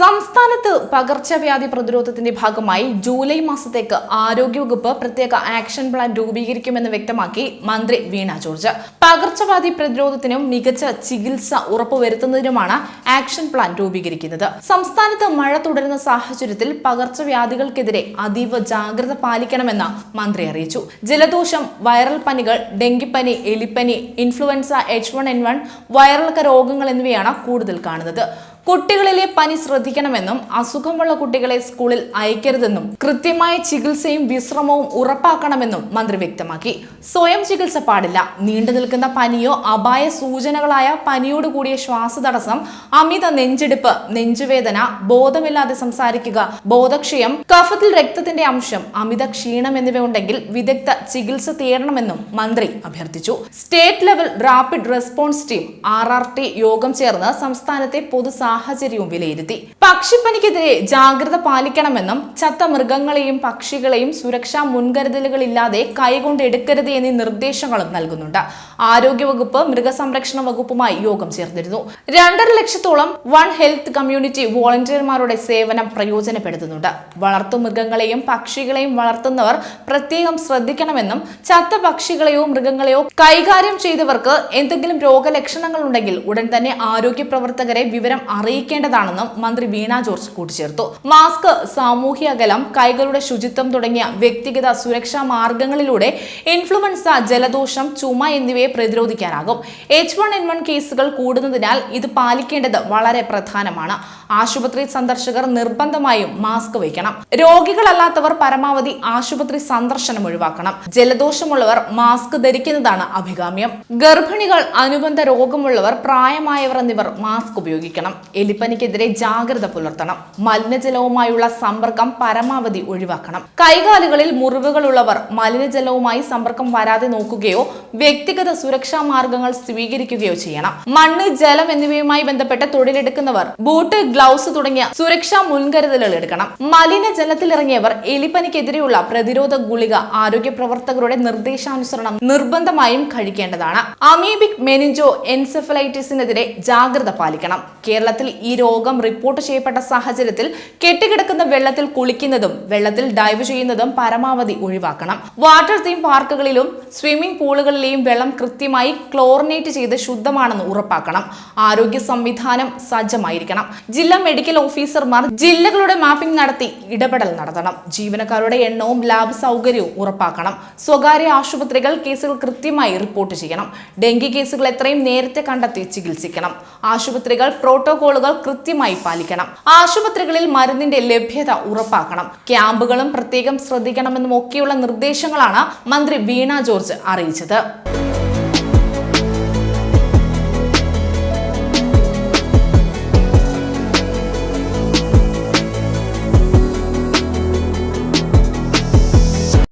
സംസ്ഥാനത്ത് പകർച്ചവ്യാധി പ്രതിരോധത്തിന്റെ ഭാഗമായി ജൂലൈ മാസത്തേക്ക് ആരോഗ്യവകുപ്പ് പ്രത്യേക ആക്ഷൻ പ്ലാൻ രൂപീകരിക്കുമെന്ന് വ്യക്തമാക്കി മന്ത്രി വീണ ജോർജ്. പകർച്ചവ്യാധി പ്രതിരോധത്തിനും മികച്ച ചികിത്സ ഉറപ്പുവരുത്തുന്നതിനുമാണ് ആക്ഷൻ പ്ലാൻ രൂപീകരിക്കുന്നത്. സംസ്ഥാനത്ത് മഴ തുടരുന്ന സാഹചര്യത്തിൽ പകർച്ചവ്യാധികൾക്കെതിരെ അതീവ ജാഗ്രത പാലിക്കണമെന്ന് മന്ത്രി അറിയിച്ചു. ജലദോഷം വൈറൽ പനികൾ ഡെങ്കിപ്പനി എലിപ്പനി influenza H one N one രോഗങ്ങൾ എന്നിവയാണ് കൂടുതൽ കാണുന്നത്. കുട്ടികളിലെ പനി ശ്രദ്ധിക്കണമെന്നും അസുഖമുള്ള കുട്ടികളെ സ്കൂളിൽ അയക്കരുതെന്നും കൃത്യമായ ചികിത്സയും വിശ്രമവും ഉറപ്പാക്കണമെന്നും മന്ത്രി വ്യക്തമാക്കി. സ്വയം ചികിത്സ പാടില്ല. നീണ്ടു നിൽക്കുന്ന പനിയോ അപായ സൂചനകളായ പനിയോട് കൂടിയ ശ്വാസതടസ്സം അമിത നെഞ്ചെടുപ്പ് നെഞ്ചുവേദന ബോധമില്ലാതെ സംസാരിക്കുക ബോധക്ഷയം കഫത്തിൽ രക്തത്തിന്റെ അംശം അമിത ക്ഷീണം എന്നിവ ഉണ്ടെങ്കിൽ വിദഗ്ധ ചികിത്സ തേടണമെന്നും മന്ത്രി അഭ്യർത്ഥിച്ചു. State level rapid response team R യോഗം ചേർന്ന് സംസ്ഥാനത്തെ പൊതു സാഹചര്യവും വിലയിരുത്തി. പക്ഷിപ്പനിക്കെതിരെ ജാഗ്രത പാലിക്കണമെന്നും ചത്ത മൃഗങ്ങളെയും പക്ഷികളെയും സുരക്ഷാ മുൻകരുതലുകളില്ലാതെ കൈകൊണ്ട് എടുക്കരുത് എന്നീ നിർദ്ദേശങ്ങളും നൽകുന്നുണ്ട്. ആരോഗ്യവകുപ്പ് മൃഗസംരക്ഷണ വകുപ്പുമായി യോഗം ചേർന്നിരുന്നു. രണ്ടര ലക്ഷത്തോളം വൺ ഹെൽത്ത് കമ്മ്യൂണിറ്റി വോളണ്ടിയർമാരുടെ സേവനം പ്രയോജനപ്പെടുത്തുന്നുണ്ട്. വളർത്തു മൃഗങ്ങളെയും പക്ഷികളെയും വളർത്തുന്നവർ പ്രത്യേകം ശ്രദ്ധിക്കണമെന്നും ചത്ത പക്ഷികളെയോ മൃഗങ്ങളെയോ കൈകാര്യം ചെയ്തവർക്ക് എന്തെങ്കിലും രോഗലക്ഷണങ്ങൾ ഉണ്ടെങ്കിൽ ഉടൻ തന്നെ ആരോഗ്യ പ്രവർത്തകരെ വിവരം അറിയിക്കേണ്ടതാണെന്നും മന്ത്രി വീണ ജോർജ് കൂട്ടിച്ചേർത്തു. മാസ്ക് സാമൂഹ്യ അകലം കൈകളുടെ ശുചിത്വം തുടങ്ങിയ വ്യക്തിഗത സുരക്ഷാ മാർഗങ്ങളിലൂടെ ഇൻഫ്ലുവൻസ ജലദോഷം ചുമ എന്നിവയെ പ്രതിരോധിക്കാനാകും. എച്ച് വൺ എൻ വൺ കേസുകൾ കൂടുന്നതിനാൽ ഇത് പാലിക്കേണ്ടത് വളരെ പ്രധാനമാണ്. ആശുപത്രി സന്ദർശകർ നിർബന്ധമായും മാസ്ക് വയ്ക്കണം. രോഗികളല്ലാത്തവർ പരമാവധി ആശുപത്രി സന്ദർശനം ഒഴിവാക്കണം. ജലദോഷമുള്ളവർ മാസ്ക് ധരിക്കുന്നതാണ് അഭികാമ്യം. ഗർഭിണികൾ അനുബന്ധ രോഗമുള്ളവർ പ്രായമായവർ എന്നിവർ മാസ്ക് ഉപയോഗിക്കണം. എലിപ്പനിക്കെതിരെ ജാഗ്രത പുലർത്തണം. മലിനജലവുമായുള്ള സമ്പർക്കം പരമാവധി ഒഴിവാക്കണം. കൈകാലുകളിൽ മുറിവുകളുള്ളവർ മലിനജലവുമായി സമ്പർക്കം വരാതെ നോക്കുകയോ വ്യക്തിഗത സുരക്ഷാ മാർഗങ്ങൾ സ്വീകരിക്കുകയോ ചെയ്യണം. മണ്ണ് ജലം എന്നിവയുമായി ബന്ധപ്പെട്ട് തൊഴിലെടുക്കുന്നവർ ബൂട്ട് ഗ്ലൗസ് തുടങ്ങിയ സുരക്ഷാ മുൻകരുതലുകൾ എടുക്കണം. മലിനജലത്തിലിറങ്ങിയവർ എലിപ്പനിക്കെതിരെയുള്ള പ്രതിരോധ ഗുളിക ആരോഗ്യ പ്രവർത്തകരുടെ നിർദ്ദേശാനുസരണം നിർബന്ധമായും കഴിക്കേണ്ടതാണ്. അമീബിക് മെനിഞ്ചോ എൻസെഫലൈറ്റിസിനെതിരെ ജാഗ്രത പാലിക്കണം. കേരളത്തിൽ ഈ രോഗം റിപ്പോർട്ട് ചെയ്യപ്പെട്ട സാഹചര്യത്തിൽ കെട്ടിക്കിടക്കുന്ന വെള്ളത്തിൽ കുളിക്കുന്നതും വെള്ളത്തിൽ ഡൈവ് ചെയ്യുന്നതും പരമാവധി ഒഴിവാക്കണം. വാട്ടർ തീം പാർക്കുകളിലും സ്വിമ്മിംഗ് പൂളുകളിലെയും വെള്ളം കൃത്യമായി ക്ലോറിനേറ്റ് ചെയ്ത് ശുദ്ധമാണെന്ന് ഉറപ്പാക്കണം. ആരോഗ്യ സംവിധാനം സജ്ജമായിരിക്കണം. ജില്ലാ മെഡിക്കൽ ഓഫീസർമാർ ജില്ലകളുടെ മാപ്പിംഗ് നടത്തി ഇടപെടൽ നടത്തണം. ജീവനക്കാരുടെ എണ്ണവും ലാബ് സൗകര്യവും ഉറപ്പാക്കണം. സ്വകാര്യ ആശുപത്രികൾ കേസുകൾ കൃത്യമായി റിപ്പോർട്ട് ചെയ്യണം. ഡെങ്കി കേസുകൾ എത്രയും നേരത്തെ കണ്ടെത്തി ചികിത്സിക്കണം. ആശുപത്രികൾ പ്രോട്ടോകോളുകൾ കൃത്യമായി പാലിക്കണം. ആശുപത്രികളിൽ മരുന്നിന്റെ ലഭ്യത ഉറപ്പാക്കണം. ക്യാമ്പുകളും പ്രത്യേകം ശ്രദ്ധിക്കണമെന്നും ഒക്കെയുള്ള നിർദ്ദേശങ്ങളാണ് മന്ത്രി വീണ ജോർജ് അറിയിച്ചത്.